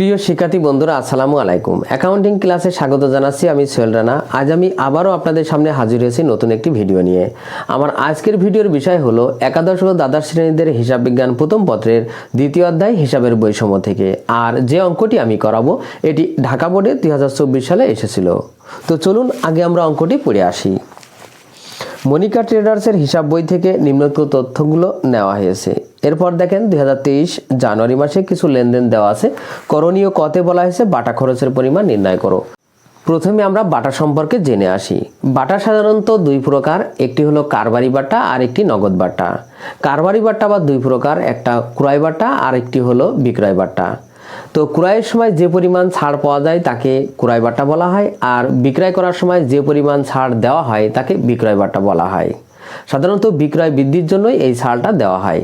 প্রিয় শিক্ষার্থী বন্ধুরা, আসসালামু আলাইকুম। অ্যাকাউন্টিং ক্লাসে স্বাগত জানাচ্ছি আমি সোহেল রানা। আজ আমি আবারও আপনাদের সামনে হাজির হয়েছি নতুন একটি ভিডিও নিয়ে। আমার আজকের ভিডিওর বিষয় হলো, একাদশ ও দ্বাদশ শ্রেণীদের হিসাব বিজ্ঞান প্রথম পত্রের দ্বিতীয় অধ্যায় হিসাবের বৈষম্য থেকে। আর যে অঙ্কটি আমি করাবো, এটি ঢাকা বোর্ডে দুই হাজার চব্বিশ সালে এসেছিল। তো চলুন, আগে আমরা অঙ্কটি পড়ে আসি। মনিকা ট্রেডার্সের হিসাব বই থেকে নিম্নোক্ত তথ্যগুলো নেওয়া হয়েছে। এরপর দেখেন দুই হাজার তেইশ জানুয়ারি মাসে কিছু লেনদেন দেওয়া আছে। করণীয় কতে বলা হয়েছে, বাটা খরচের পরিমাণ নির্ণয় করো। প্রথমে আমরা বাটা সম্পর্কে জেনে আসি। বাটা সাধারণত দুই প্রকার, একটি হলো কারবারি বাটা আর একটি নগদ বাটা। কারবারি বাটা বা দুই প্রকার, একটা ক্রয় বাটা আর একটি হলো বিক্রয় বাটা। তো ক্রয়ের সময় যে পরিমাণ ছাড় পাওয়া যায় তাকে ক্রয় বাটা বলা হয়, আর বিক্রয় করার সময় যে পরিমাণ ছাড় দেওয়া হয় তাকে বিক্রয় বাটা বলা হয়। সাধারণত বিক্রয় বৃদ্ধির জন্যই এই ছাড়টা দেওয়া হয়।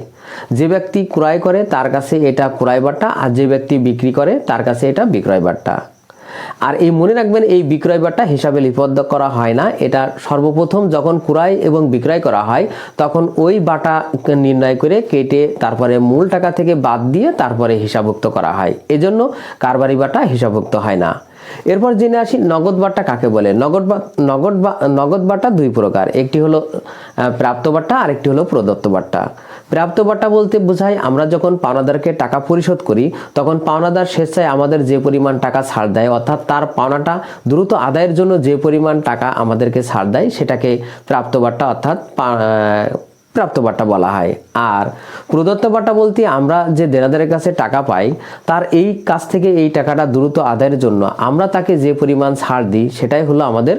যে ব্যক্তি ক্রয় করে, তার কাছে এটা ক্রয় বাট্টা, আর যে ব্যক্তি বিক্রি করে, তার কাছে এটা বিক্রয় বাট্টা। আর এই মনে রাখবেন, এই বিক্রয় বাট্টা হিসাবে লিপিবদ্ধ করা হয় না। এটা সর্বপ্রথম যখন ক্রয় এবং বিক্রয় করা হয়, তখন ওই বাটা নির্ণয় করে কেটে তারপরে মূল টাকা থেকে বাদ দিয়ে তারপরে হিসাবভুক্ত করা হয়। এজন্য কারবারি বাটা হিসাবভুক্ত হয় না। এরপর জেনে আসি নগদ বাট্টা কাকে বলে? নগদ নগদ নগদ বাট্টা দুই প্রকার। একটি হলো প্রাপ্ত বাট্টা আর একটি হলো প্রদত্ত বাট্টা। প্রাপ্ত বাট্টা বলতে বোঝায় আমরা যখন পাওনাদারকে টাকা পরিশোধ করি, তখন পাওনাদার স্বেচ্ছায় আমাদের যে পরিমাণ টাকা ছাড় দেয়, অর্থাৎ তার পাওনাটা দ্রুত আদায়ের জন্য যে পরিমাণ টাকা আমাদেরকে ছাড় দেয়, সেটাকে প্রাপ্ত বাট্টা অর্থাৎ প্রাপ্ত বাট্টা বলা হয়। আর প্রদত্ত বাট্টা বলতে আমরা যে দেনাদারের কাছে টাকা পাই, তার এই কাছ থেকে এই টাকাটা দ্রুত আদায়ের জন্য আমরা তাকে যে পরিমাণ ছাড় দিই, সেটাই হলো আমাদের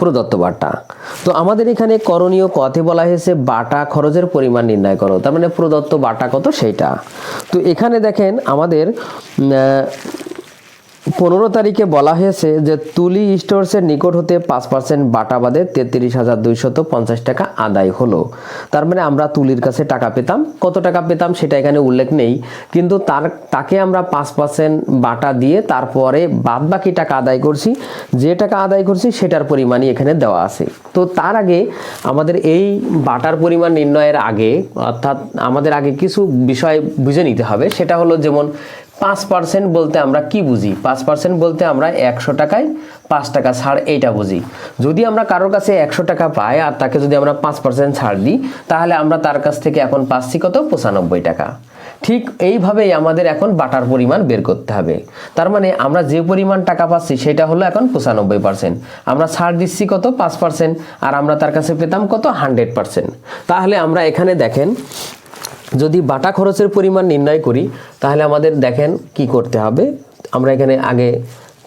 প্রদত্ত বাটা তো আমাদের এখানে করণীয় কথে বলা হয়েছে, বাটা খরচের পরিমাণ নির্ণয় করো। তার মানে প্রদত্ত বাটা কত? সেইটা। তো এখানে দেখেন আমাদের পনেরো তারিখে বলা হয়েছে যে তুলি স্টোরসের নিকট হতে পাঁচ পার্সেন্ট বাটা বাদে তেত্রিশ হাজার দুইশত পঞ্চাশ টাকা আদায় হলো। তার মানে আমরা তুলির কাছে টাকা পেতাম। কত টাকা পেতাম সেটা এখানে উল্লেখ নেই। কিন্তু তার, তাকে আমরা পাঁচ পার্সেন্ট বাটা দিয়ে তারপরে বাদ বাকি টাকা আদায় করছি। যে টাকা আদায় করছি সেটার পরিমাণই এখানে দেওয়া আছে। তো তার আগে আমাদের এই বাটার পরিমাণ নির্ণয়ের আগে, অর্থাৎ আমাদের আগে কিছু বিষয় বুঝে নিতে হবে। সেটা হলো যেমন পাঁচ পার্সেন্ট বলতে আমরা কি বুঝি? পাঁচ পার্সেন্ট বলতে আমরা একশো টাকায় পাঁচ টাকা ছাড় এইটা বুঝি। যদি আমরা কারোর কাছে একশো টাকা পাই আর তাকে যদি আমরা পাঁচ পার্সেন্ট ছাড় দিই, তাহলে আমরা তার কাছ থেকে এখন পাচ্ছি কত? পঁচানব্বই টাকা। ঠিক এইভাবেই আমাদের এখন বাটার পরিমাণ বের করতে হবে। তার মানে আমরা যে পরিমাণ টাকা পাচ্ছি সেটা হলো এখন পঁচানব্বই পার্সেন্ট। আমরা ছাড় দিচ্ছি কত? পাঁচ পার্সেন্ট। আর আমরা তার কাছে পেতাম কত? Hundred percent. তাহলে আমরা এখানে দেখেন যদি বাটা খরচের পরিমাণ নির্ণয় করি, তাহলে আমাদের দেখেন কি করতে হবে। আমরা এখানে আগে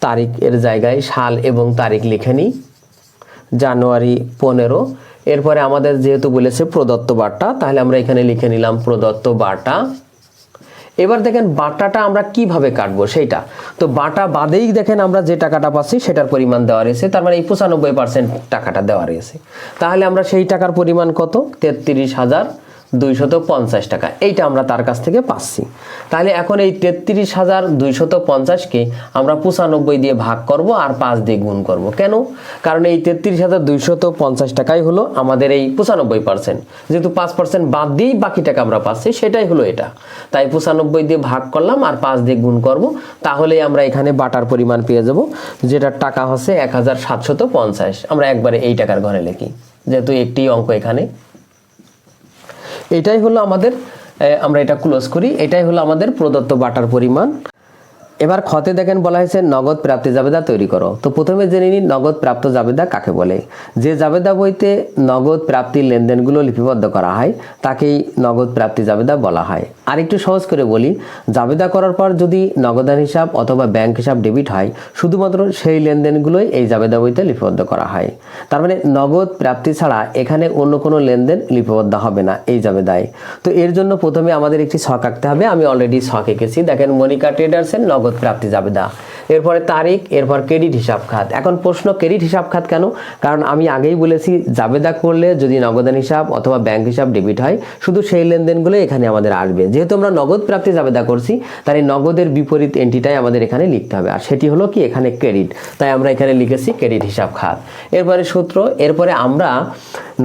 তারিখ এর জায়গায় সাল এবং তারিখ লিখে নিই। জানুয়ারি পনেরো। এরপরে আমাদের যেহেতু বলেছে প্রদত্ত বাটা, তাহলে আমরা এখানে লিখে নিলাম প্রদত্ত বাটা। এবার দেখেন বাটাটা আমরা কীভাবে কাটবো সেইটা। তো বাটা বাদেই দেখেন আমরা যে টাকাটা পাচ্ছি সেটার পরিমাণ দেওয়া রয়েছে, তার মানে এই পঁচানব্বই পার্সেন্ট টাকাটা দেওয়া রয়েছে। তাহলে আমরা সেই টাকার পরিমাণ কত? তেত্রিশ হাজার। দুইশত পঞ্চাশ টাকা। এইটা আমরা তার কাছ থেকে পাচ্ছি। তাহলে এখন এই তেত্রিশ হাজার দুইশত পঞ্চাশকে আমরা পঁচানব্বই দিয়ে ভাগ করব আর পাঁচ দিয়ে গুণ করব। কেন? কারণ এই তেত্রিশ হাজার দুইশত পঞ্চাশ টাকাই হলো আমাদের এই পঁচানব্বই পার্সেন্ট যেহেতু পাঁচ পার্সেন্ট বাদ দিয়েই বাকি টাকা আমরা পাচ্ছি, সেটাই হলো এটা। তাই পঁচানব্বই দিয়ে ভাগ করলাম আর পাঁচ দিয়ে গুণ করব, তাহলেই আমরা এখানে বাটার পরিমাণ পেয়ে যাব, যেটার টাকা হচ্ছে এক হাজার সাতশত পঞ্চাশ। আমরা একবারে এই টাকার ঘরে লিখি, যেহেতু একটি অঙ্ক এখানে। এটাই হলো আমাদের আমরা এটা ক্লোজ করি। এটাই হলো আমাদের প্রদত্ত বাটার পরিমাণ। এবার খতে দেখেন বলা হয়েছে, নগদ প্রাপ্তি জাবেদা তৈরি করো। তো প্রথমে জেনে নিন, নগদ প্রাপ্ত জাবেদা কাকে বলে? যে জাবেদা বইতে নগদ প্রাপ্তির লেনদেনগুলো লিপিবদ্ধ করা হয়, তাকেই নগদ প্রাপ্তি জাবেদা বলা হয়। আর একটু সহজ করে বলি, জাবেদা করার পর যদি নগদান হিসাব অথবা ব্যাংক হিসাব ডেবিট হয়, শুধুমাত্র সেই লেনদেনগুলোই এই জাবেদা বইতে লিপিবদ্ধ করা হয়। তার মানে নগদ প্রাপ্তি ছাড়া এখানে অন্য কোনো লেনদেন লিপিবদ্ধ হবে না এই জাবেদায়। তো এর জন্য প্রথমে আমাদের একটি শখ আঁকতে হবে। আমি অলরেডি শখ এঁকেছি। দেখেন মনিকা ট্রেডার্সের নগদ প্রাপ্তি জাবেদা এরপরে তারিখ, এরপর ক্রেডিট হিসাব খাত। এখন প্রশ্ন ক্রেডিট হিসাব খাত কেন? কারণ আমি আগেই বলেছি, জাবেদা করলে যদি নগদান হিসাব অথবা ব্যাংক হিসাব ডেবিট হয়, শুধু সেই লেনদেনগুলো এখানে আমাদের আসবে। যেহেতু আমরা নগদ প্রাপ্তি জাবেদা করছি তাই নগদের বিপরীত এন্টিটাই আমাদের এখানে লিখতে হবে। আর সেটি হলো কি? এখানে ক্রেডিট তাই আমরা এখানে লিখেছি ক্রেডিট হিসাব খাত। এরপরে সূত্র, এরপরে আমরা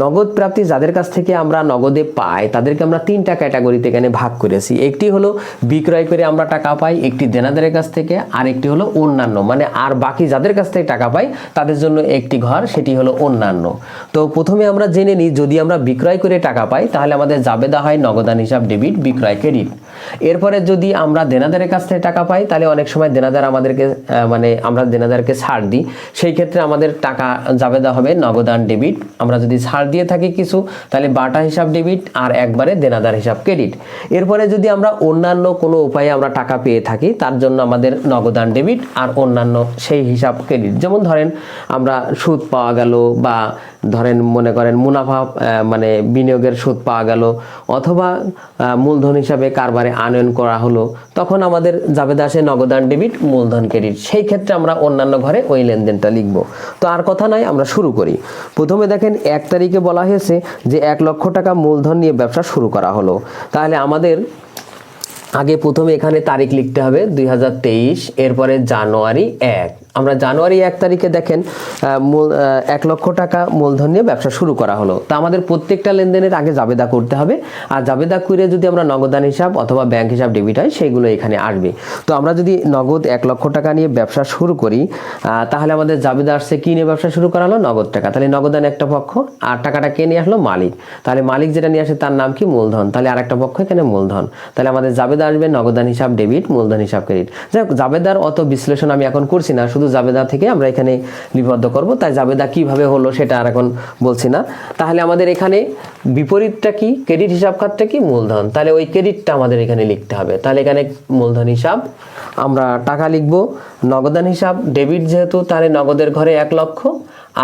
নগদ প্রাপ্তি যাদের কাছ থেকে আমরা নগদে পাই, তাদেরকে আমরা তিনটা ক্যাটাগরিতে এখানে ভাগ করেছি। একটি হলো বিক্রয় করে আমরা টাকা পাই, একটি দেনাদারের কাছ থেকে আর একটি হলো অন্যান্য মানে আর বাকি যাদের কাছ থেকে টাকা পাই, তাদের জন্য একটি ঘর, সেটি হলো অন্যান্য। তো প্রথমে আমরা জেনে নিই, যদি আমরা বিক্রয় করে টাকা পাই, তাহলে আমাদের জাবেদা হয় নগদান হিসাব ডেবিট, বিক্রয় ক্রেডিট। এরপরে যদি আমরা দেনাদারের কাছ থেকে টাকা পাই, তাহলে অনেক সময় দেনাদার আমাদেরকে মানে আমরা দেনাদারকে ছাড় দিই। সেই ক্ষেত্রে আমাদের টাকা জাবেদা হবে নগদান ডেবিট। আমরা যদি ছাড় দিয়ে থাকি কিছু, তাহলে বাটা হিসাব ডেবিট আর একবারে দেনাদার হিসাব ক্রেডিট। এরপরে যদি আমরা অন্যান্য কোনো উপায়ে আমরা টাকা পেয়ে থাকি, তার জন্য আমাদের নগদান ডেবিট আর অন্যান্য সেই হিসাব ক্রেডিট যেমন ধরেন, আমরা সুদ পাওয়া গেল বা ধরেন মনে করেন মুনাফা মানে বিনিয়োগের সুদ পাওয়া গেল অথবা মূলধন হিসাবে কারবারে আনয়ন করা হলো, তখন আমাদের জাবেদা আসে নগদান ডেবিট মূলধন ক্রেডিট সেই ক্ষেত্রে আমরা অন্যান্য ঘরে ওই লেনদেনটা লিখব। তো আর কথা নয় আমরা শুরু করি। প্রথমে দেখেন, এক তারিখে বলা হয়েছে যে এক লক্ষ টাকা মূলধন নিয়ে ব্যবসা শুরু করা হলো। তাহলে আমাদের আগে প্রথমে এখানে তারিখ লিখতে হবে দুই হাজার তেইশ এরপরে জানুয়ারি এক। আমরা জানুয়ারি এক তারিখে দেখেন মূল- এক লক্ষ টাকা মূলধন নিয়ে ব্যবসা শুরু করা হলো। তা আমাদের প্রত্যেকটা লেনদেনের আগে জাবেদা করতে হবে। আর জাবেদা করে যদি আমরা নগদান হিসাব অথবা ব্যাংক হিসাব, ডেবিট হয়, সেইগুলো এখানে আসবে। তো আমরা যদি নগদ এক লক্ষ টাকা নিয়ে ব্যবসা শুরু করি তাহলে আমাদের জাবেদা আসছে, কি নিয়ে ব্যবসা শুরু করা হলো? নগদ টাকা। তাহলে নগদান একটা পক্ষ, আর টাকাটা কে নিয়ে আসলো? মালিক। তাহলে মালিক যেটা নিয়ে আসে, তার নাম কি? মূলধন। তাহলে আরেকটা পক্ষ এখানে মূলধন। তাহলে আমাদের জাবেদা আসবে, নগদান হিসাব, ডেবিট, মূলধন হিসাব, ক্রেডিট। যাই হোক, জাবেদার অত বিশ্লেষণ আমি এখন করছি না, শুধু জাবেদা থেকে আমরা এখানে লিপিবদ্ধ করব। তাই জাবেদা কীভাবে হলো সেটা আর এখন বলছি না। তাহলে আমাদের এখানে বিপরীতটা কি? ক্রেডিট হিসাব খাতটা কি? মূলধন। তাহলে ওই ক্রেডিটটা আমাদের এখানে লিখতে হবে। তাহলে এখানে মূলধন হিসাব আমরা টাকা লিখব, নগদান হিসাব, ডেবিট যেহেতু, তাহলে নগদের ঘরে এক লক্ষ,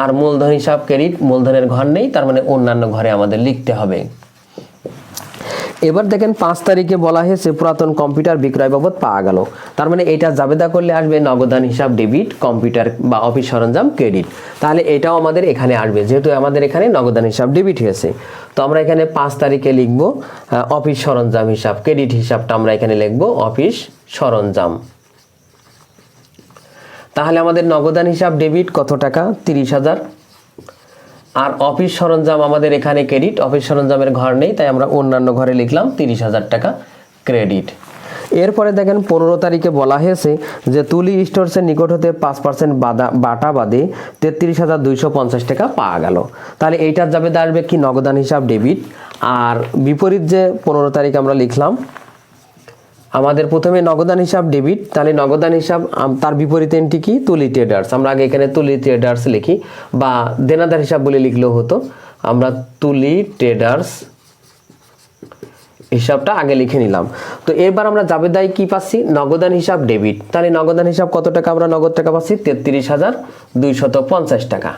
আর মূলধন হিসাব, ক্রেডিট, মূলধনের ঘর নেই, তার মানে অন্যান্য ঘরে আমাদের লিখতে হবে। এবার দেখেন পাঁচ তারিখে বলা হয়েছে পুরাতন কম্পিউটার বিক্রয় বাবদ পাওয়া গেল। তার মানে এটা জাবেদা করলে আসবে নগদান হিসাব, ডেবিট, কম্পিউটার বা অফিস সরঞ্জাম, ক্রেডিট। তাহলে এটাও আমাদের এখানে আসবে, যেহেতু আমাদের এখানে নগদান হিসাব, ডেবিট হয়েছে। তো আমরা এখানে পাঁচ তারিখে লিখব অফিস সরঞ্জাম হিসাব, ক্রেডিট হিসাবটা আমরা এখানে লিখব, অফিস সরঞ্জাম। তাহলে আমাদের নগদান হিসাব, ডেবিট কত টাকা? তিরিশ হাজার। আর অফিস সরঞ্জাম আমাদের এখানে ক্রেডিট অফিস সরঞ্জামের ঘর নেই, তাই আমরা অন্যান্য ঘরে লিখলাম তিরিশ হাজার টাকা ক্রেডিট এরপরে দেখেন পনেরো তারিখে বলা হয়েছে যে তুলি স্টোরসের নিকট হতে পাঁচ পার্সেন্ট বাদা বাটা বাদে তেত্রিশ হাজার দুইশো পঞ্চাশ টাকা পাওয়া গেল। তাহলে এইটার যাবে দাঁড়বে কি? নগদান হিসাব ডেবিট আর বিপরীত যে পনেরো তারিখ আমরা লিখলাম আমাদের প্রথমে নগদান হিসাব ডেবিট তাহলে নগদান হিসাব তার বিপরীত এন্ট্রি কি? তুলি ট্রেডার্স আমরা আগে এখানে তুলি ট্রেডার্স লিখি, বা দেনাদার হিসাব বলে লিখলেও হতো। আমরা তুলি ট্রেডার্স হিসাবটা আগে লিখে নিলাম। তো এবার আমরা জাবেদায় কি পাচ্ছি? নগদান হিসাব ডেবিট। তাহলে নগদান হিসাব কত টাকা? আমরা নগদ টাকা পাচ্ছি তেত্রিশ হাজার দুইশত পঞ্চাশ টাকা।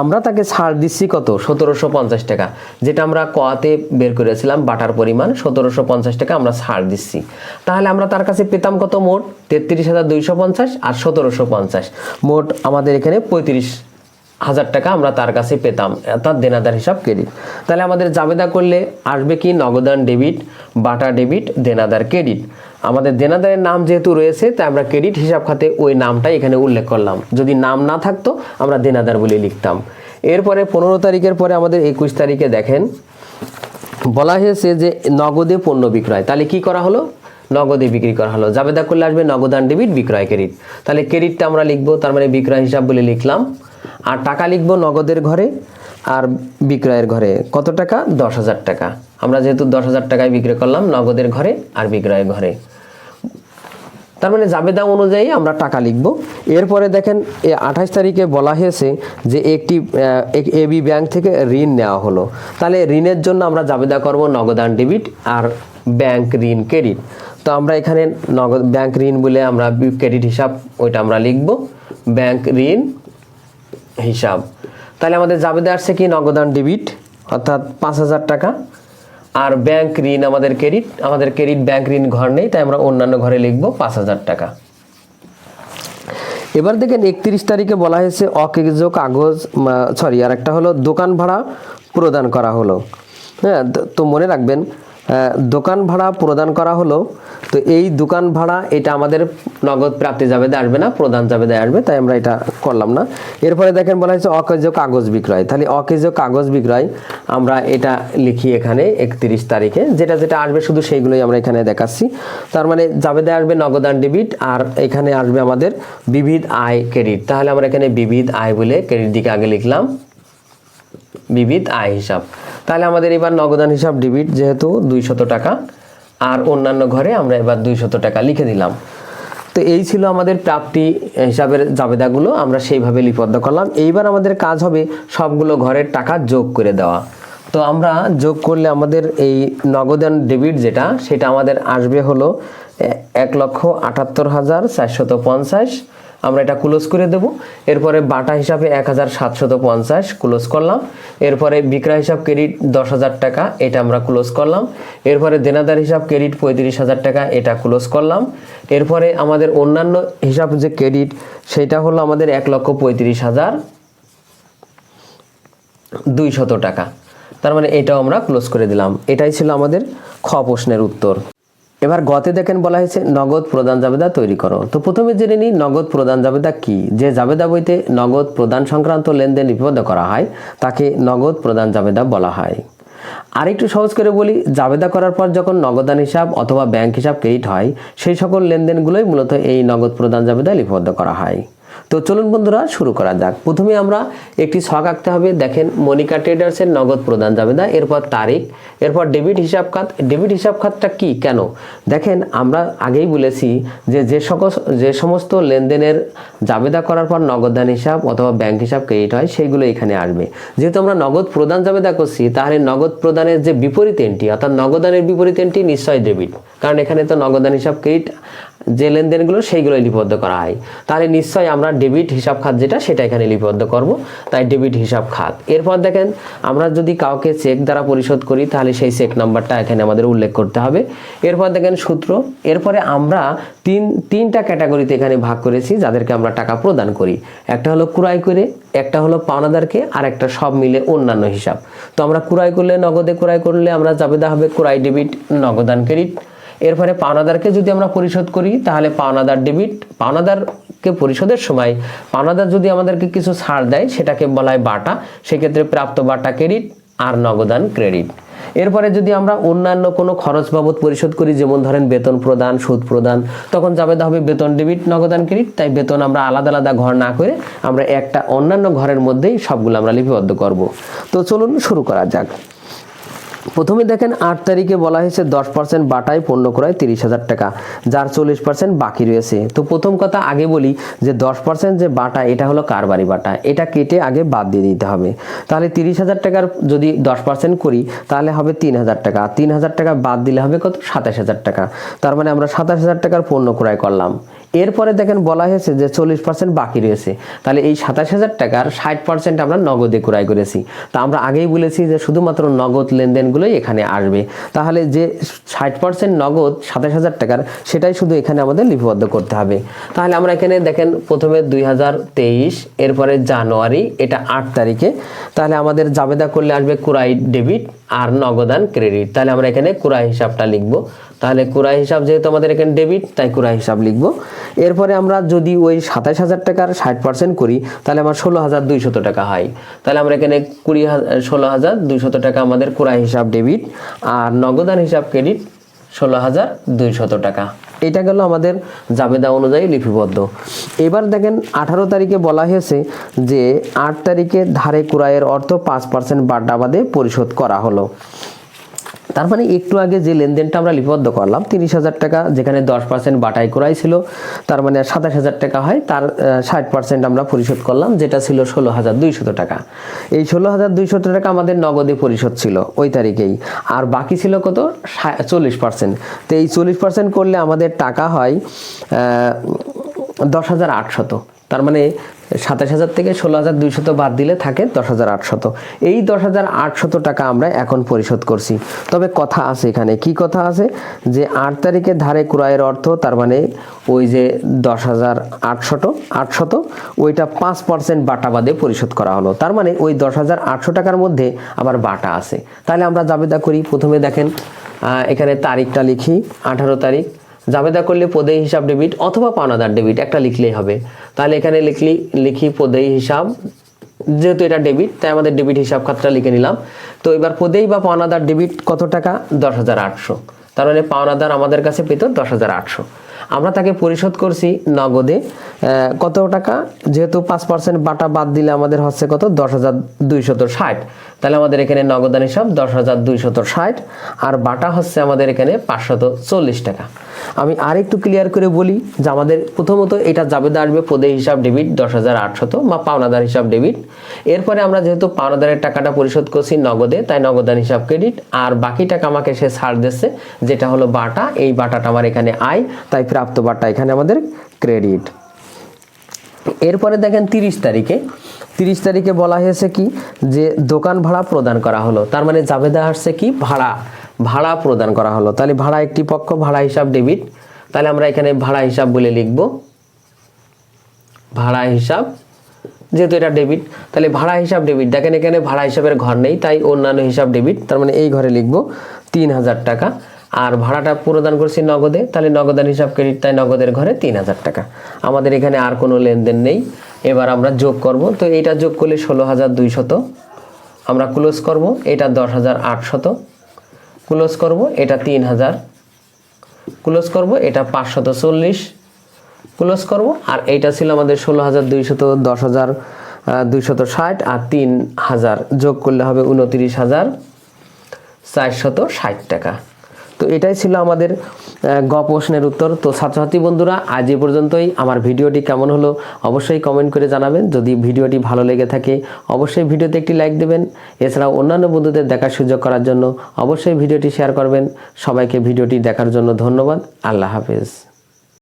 আমরা তাকে ছাড় দিচ্ছি কত? সতেরোশো পঞ্চাশ টাকা, যেটা আমরা কতে বের করেছিলাম, বাটার পরিমাণ সতেরোশো পঞ্চাশ টাকা আমরা ছাড় দিচ্ছি। তাহলে আমরা তার কাছে পেতাম কত মোট? তেত্রিশ হাজার দুইশো পঞ্চাশ আর সতেরোশো পঞ্চাশ। মোট আমাদের এখানে পঁয়ত্রিশ হাজার টাকা আমরা তার কাছে পেতাম, অর্থাৎ দেনাদার হিসাব ক্রেডিট তাহলে আমাদের জাবেদা করলে আসবে কি? নগদান ডেবিট বাটা ডেবিট দেনাদার ক্রেডিট আমাদের দেনাদারের নাম যেহেতু রয়েছে, তাই আমরা ক্রেডিট হিসাব খাতে ওই নামটাই এখানে উল্লেখ করলাম। যদি নাম না থাকতো, আমরা দেনাদার বলে লিখতাম। এরপরে পনেরো তারিখের পরে আমাদের একুশ তারিখে দেখেন, বলা হয়েছে যে নগদে পণ্য বিক্রয়। তাহলে কি করা হলো? নগদে বিক্রি করা হলো। জাবেদা করলে আসবে নগদান ডেবিট বিক্রয় ক্রেডিট তাহলে ক্রেডিটটা আমরা লিখব, তার মানে বিক্রয় হিসাব বলে লিখলাম। আর টাকা লিখব নগদের ঘরে আর বিক্রয়ের ঘরে। কত টাকা? দশ হাজার টাকা। আমরা যেহেতু দশ হাজার টাকায় বিক্রি করলাম, নগদের ঘরে আর বিক্রয়ের ঘরে। তার মানে জাবেদা অনুযায়ী আমরা টাকা লিখব। এরপরে দেখেন আঠাশ তারিখে বলা হয়েছে যে একটি এবি ব্যাংক থেকে ঋণ নেওয়া হলো। তাহলে ঋণের জন্য আমরা জাবেদা করব নগদান ডেবিট আর ব্যাংক ঋণ ক্রেডিট। তো আমরা এখানে নগদ, ব্যাংক ঋণ বলে আমরা ক্রেডিট হিসাব ওইটা আমরা লিখব। ব্যাংক ঋণ হিসাব। তাহলে আমাদের জাবেদা আসছে কি? নগদান ডেবিট অর্থাৎ পাঁচ হাজার টাকা। আর ব্যাংক ঋণ, আমাদের ক্রেডিট আমাদের ক্রেডিট ব্যাংক ঋণ ঘর নেই, তাই আমরা অন্যান্য ঘরে লিখব পাঁচ হাজার টাকা। এবার দেখেন, একত্রিশ তারিখে বলা হয়েছে অকেজ কাগজ সরি আর একটা হলো দোকান ভাড়া প্রদান করা হলো। হ্যাঁ তো- মনে রাখবেন দোকান ভাড়া প্রদান করা হলো। তো এই দোকান ভাড়া, এটা আমাদের নগদ প্রাপ্তি জাবেদে আসবে না, প্রদান জাবেদে আসবে, তাই আমরা এটা করলাম না। এরপরে দেখেন বলা হয়েছে অকেজ কাগজ বিক্রয়। তাহলে অকেজ কাগজ বিক্রয় আমরা এটা লিখি এখানে একত্রিশ তারিখে। যেটা যেটা আসবে শুধু সেইগুলোই আমরা এখানে দেখাচ্ছি। তার মানে জাবেদে আসবে নগদান ডেবিট, আর এখানে আসবে আমাদের বিবিধ আয় ক্রেডিট। তাহলে আমরা এখানে বিবিধ আয় বলে ক্রেডিট দিকে আগে লিখলাম। বিবিধ আয় হিসাব। তাহলে আমাদের এবার নগদান হিসাব ডেবিট যেহেতু দুইশত টাকা, আর অন্যান্য ঘরে আমরা এবার দুইশত টাকা লিখে দিলাম। তো এই ছিল আমাদের প্রাপ্তি হিসাবের জাবেদাগুলো, আমরা সেইভাবে লিপিবদ্ধ করলাম। এইবার আমাদের কাজ হবে সবগুলো ঘরের টাকা যোগ করে দেওয়া। তো আমরা যোগ করলে আমাদের এই নগদান ডেবিট যেটা, সেটা আমাদের আসবে হলো এক লক্ষ আটাত্তর হাজার চারশত পঞ্চাশ আমরা এটা ক্লোজ করে দেব। এরপরে বাটা হিসাবে এক হাজার সাতশত পঞ্চাশ ক্লোজ করলাম। এরপরে বিক্রয় হিসাব ক্রেডিট দশ হাজার টাকা, এটা আমরা ক্লোজ করলাম। এরপরে দেনাদার হিসাব ক্রেডিট পঁয়ত্রিশ হাজার টাকা, এটা ক্লোজ করলাম। এরপরে আমাদের অন্যান্য হিসাব যে ক্রেডিট সেটা হলো আমাদের এক লক্ষ পঁয়ত্রিশ হাজার দুইশত টাকা। তার মানে এটাও আমরা ক্লোজ করে দিলাম। এটাই ছিল আমাদের খ প্রশ্নের উত্তর। এবার গতে দেখেন বলা হয়েছে, নগদ প্রদান জাবেদা তৈরি করো। তো প্রথমে জেনে নিই, নগদ প্রদান জাবেদা কি? যে জাবেদা বইতে নগদ প্রদান সংক্রান্ত লেনদেন লিপিবদ্ধ করা হয়, তাকে নগদ প্রদান জাবেদা বলা হয়। আর একটু সহজ করে বলি, জাবেদা করার পর যখন নগদান হিসাব অথবা ব্যাংক হিসাব ক্রেডিট হয়, সেই সকল লেনদেনগুলোই মূলত এই নগদ প্রদান জাবেদা লিপিবদ্ধ করা হয়। তো চলুন বন্ধুরা, শুরু করা যাক। প্রথমে আমরা একটি ছক আঁকতে হবে। দেখেন, মনিকা ট্রেডার্সের নগদ প্রদান জাবেদা এরপর তারিখ, এরপর ডেবিট হিসাব খাত। ডেবিট হিসাব খাতটা কি? কেন? দেখেন, আমরা আগেই বলেছি যে যে সকল যে সমস্ত লেনদেনের জাবেদা করার পর নগদান হিসাব অথবা ব্যাংক হিসাব ক্রেডিট হয়, সেইগুলো এখানে আসবে। যেহেতু আমরা নগদ প্রদান জাবেদা করছি, তাহলে নগদ প্রদানের যে বিপরীত এন্ট্রি অর্থাৎ নগদানের বিপরীত এন্ট্রি নিশ্চয় ডেবিট কারণ এখানে তো নগদান হিসাব ক্রেডিট যে লেনদেনগুলো সেইগুলো লিপিবদ্ধ করা হয়। তাহলে নিশ্চয়ই আমরা ডেবিট হিসাব খাত যেটা, সেটা এখানে লিপিবদ্ধ করব। তাই ডেবিট হিসাব খাত। এরপর দেখেন, আমরা যদি কাউকে চেক দ্বারা পরিশোধ করি, তাহলে সেই চেক নাম্বারটা এখানে আমাদের উল্লেখ করতে হবে। এরপর দেখেন সূত্র। এরপরে আমরা তিন, তিনটা ক্যাটাগরিতে এখানে ভাগ করেছি, যাদেরকে আমরা টাকা প্রদান করি। একটা হলো ক্রয় করে, একটা হলো পাওনাদারকে, আর একটা সব মিলে অন্যান্য হিসাব। তো আমরা ক্রয় করলে, নগদে ক্রয় করলে আমরা জাবেদা হবে ক্রয়, ডেবিট, নগদান, ক্রেডিট। এরপরে পাওনাদারকে যদি আমরা পরিশোধ করি, তাহলে পাওনাদার ডেবিট পাওনাদারকে পরিশোধের সময় পাওনাদার যদি আমাদেরকে কিছু ছাড় দেয়, সেটাকে বলা হয় বাটা, সেক্ষেত্রে প্রাপ্ত বাটা ক্রেডিট আর নগদান ক্রেডিট এরপরে যদি আমরা অন্যান্য কোনো খরচ বাবদ পরিশোধ করি, যেমন ধরেন বেতন প্রদান, সুদ প্রদান, তখন যাবে হবে বেতন ডেবিট নগদান ক্রেডিট তাই বেতন আমরা আলাদা আলাদা ঘর না করে আমরা একটা অন্যান্য ঘরের মধ্যেই সবগুলো আমরা লিপিবদ্ধ করব। তো চলুন শুরু করা যাক। প্রথমে দেখেন আট তারিখে বলা হয়েছে দশ পার্সেন্ট বাটায় পণ্য ক্রয় তিরিশ হাজার টাকা, যার চল্লিশ পার্সেন্ট বাকি রয়েছে। তো প্রথম কথা আগে বলি যে দশ পার্সেন্ট যে বাটা, এটা হলো কারবারি বাটা? এটা কেটে আগে বাদ দিয়ে দিতে হবে। তাহলে তিরিশ হাজার টাকার যদি দশ পার্সেন্ট করি, তাহলে হবে তিন হাজার টাকা। তিন হাজার টাকা বাদ দিলে হবে কত? সাতাশ হাজার টাকা। তার মানে আমরা সাতাশ হাজার টাকার পণ্য ক্রয় করলাম। এরপরে দেখেন বলা হয়েছে যে চল্লিশ পার্সেন্ট বাকি রয়েছে। তাহলে এই সাতাশ হাজার টাকার ষাট পার্সেন্ট আমরা নগদে ক্রয় করেছি। তা আমরা আগেই বলেছি যে শুধুমাত্র নগদ লেনদেনগুলোই এখানে আসবে। তাহলে যে ষাট পার্সেন্ট নগদ সাতাশ হাজার টাকার, সেটাই শুধু এখানে আমাদের লিপিবদ্ধ করতে হবে। তাহলে আমরা এখানে দেখেন প্রথমে দুই হাজার তেইশ, এরপরে জানুয়ারি, এটা আট তারিখে। তাহলে আমাদের জাবেদা করলে আসবে কুরাই ডেবিট আর নগদান ক্রেডিট। তাহলে আমরা এখানে কুরাই হিসাবটা লিখব। তাহলে কুরাই হিসাব যেহেতু আমাদের এখানে ডেবিট তাই কুরাই হিসাব লিখব। এরপরে আমরা যদি ওই সাতাশ হাজার টাকার ষাট পার্সেন্ট করি, তাহলে আমার ষোলো হাজার দুইশত টাকা হয়। তাহলে আমরা এখানে কুড়ি হাজার, ষোলো হাজার দুইশত টাকা আমাদের কুরাই হিসাব ডেবিট আর নগদান হিসাব ক্রেডিট ষোলো হাজার দুইশত টাকা। এটা গেল আমাদের জাবেদা অনুযায়ী লিপিবদ্ধ। এবার দেখেন, আঠারো তারিখে বলা হয়েছে যে আট তারিখে ধারে কুরাইয়ের অর্থ পাঁচ পার্সেন্ট বাড্ডা বাদে পরিশোধ করা হলো। তার মানে একটু আগে যে লেনদেনটা আমরা লিপিবদ্ধ করলাম, তিরিশ হাজার টাকা, যেখানে দশ পার্সেন্ট বাটাই করাই ছিল, তার মানে সাতাশ হাজার টাকা হয়, তার ষাট পার্সেন্ট আমরা পরিশোধ করলাম, যেটা ছিল ষোলো হাজার দুইশত টাকা। এই ষোলো হাজার দুইশত টাকা আমাদের নগদে পরিশোধ ছিল ওই তারিখেই। আর বাকি ছিল কত? চল্লিশ পার্সেন্ট তো এই চল্লিশ পার্সেন্ট করলে আমাদের টাকা হয় দশ হাজার আটশত। তার মানে সাতাশ হাজার থেকে ষোলো হাজার দুইশত বাদ দিলে থাকে দশ হাজার আটশত। এই দশ হাজার আটশত টাকা আমরা এখন পরিশোধ করছি। তবে কথা আছে এখানে। কি কথা আছে? যে আট তারিখে ধারে ক্রয়ের অর্থ, তার মানে ওই যে দশ হাজার আটশত আটশত, ওইটা পাঁচ পার্সেন্ট বাটা বাদে পরিশোধ করা হলো। তার মানে ওই দশ হাজার আটশো টাকার মধ্যে আবার বাটা আছে। তাহলে আমরা জাবেদা করি। প্রথমে দেখেন এখানে তারিখটা লিখি। আঠারো তারিখ জাবেদা করলে পদেই হিসাব ডেবিট অথবা পাওনাদার ডেবিট একটা লিখলেই হবে। তাহলে এখানে লিখলি, লিখি পদেই হিসাব, যেহেতু এটা ডেবিট তাই আমাদের ডেবিট হিসাব খাতটা লিখে নিলাম। তো এবার পদেই বা পাওনাদার ডেবিট কত টাকা? দশ হাজার আটশো। মানে পাওনাদার আমাদের কাছে পেত দশ হাজার আটশো। আমরা তাকে পরিশোধ করছি নগদে কত টাকা? যেহেতু পাঁচ পার্সেন্ট বাটা বাদ দিলে আমাদের হচ্ছে কত? দশ হাজার দুইশত ষাট। তাহলে আমাদের এখানে নগদান হিসাব দশ হাজার দুইশত ষাট, আর বাটা হচ্ছে আমাদের এখানে পাঁচশত চল্লিশ টাকা। আমি আর একটু ক্লিয়ার করে বলি যে আমাদের প্রথমত এটা জাবেদা আসবে পদে হিসাব ডেবিট দশ হাজার আটশত বা পাওনাদার হিসাব ডেবিট এরপরে আমরা যেহেতু পাওনাদারের টাকাটা পরিশোধ করছি নগদে, তাই নগদান হিসাব ক্রেডিট আর বাকি টাকা আমাকে সে ছাড় দিচ্ছে, যেটা হলো বাটা, এই বাটাটা আমার এখানে আয়, তাই প্রাপ্ত বাটা এখানে আমাদের ক্রেডিট এরপরে দেখেন তিরিশ তারিখে। তিরিশ তারিখে বলা হয়েছে কি? যে দোকান ভাড়া প্রদান করা হলো। তার মানে জাবেদা আসছে কি? ভাড়া ভাড়া প্রদান করা হলো। তাহলে ভাড়া একটি পক্ষ, ভাড়া হিসাব ডেবিট। তাহলে আমরা এখানে ভাড়া হিসাব বলে লিখব। ভাড়া হিসাব, যেহেতু এটা ডেবিট, তাহলে ভাড়া হিসাব ডেবিট। দেখেন এখানে ভাড়া হিসাবের ঘর নেই, তাই অন্যান্য হিসাব ডেবিট, তার মানে এই ঘরে লিখব তিন হাজার টাকা। আর ভাড়াটা প্রদান করছি নগদে, তাহলে নগদান হিসাব ক্রেডিট তাই নগদের ঘরে তিন হাজার টাকা। আমাদের এখানে আর কোনো লেনদেন নেই। এবার আমরা যোগ করব। তো এটা যোগ করলে ষোলো হাজার দুইশত। আমরা ক্লোজ করব, এটা দশ হাজার আটশত। ক্লোজ করব, এটা তিন হাজার। ক্লোজ করব, এটা পাঁচশত চল্লিশ। ক্লোজ করব, আর এইটা ছিল আমাদের ষোলো হাজার দুইশত, দশ হাজার দুইশত ষাট, আর তিন হাজার। যোগ করলে হবে উনত্রিশ হাজার চারশত ষাট টাকা। তো এটাই ছিল আমাদের গ প্রশ্নের উত্তর। তো ছাত্রছাত্রী বন্ধুরা, আজ এ পর্যন্তই। আমার ভিডিওটি কেমন হলো অবশ্যই কমেন্ট করে জানাবেন। যদি ভিডিওটি ভালো লেগে থাকে, অবশ্যই ভিডিওতে একটি লাইক দেবেন। এছাড়াও অন্যান্য বন্ধুদের দেখার সুযোগ করার জন্য অবশ্যই ভিডিওটি শেয়ার করবেন। সবাইকে ভিডিওটি দেখার জন্য ধন্যবাদ। আল্লাহ হাফেজ।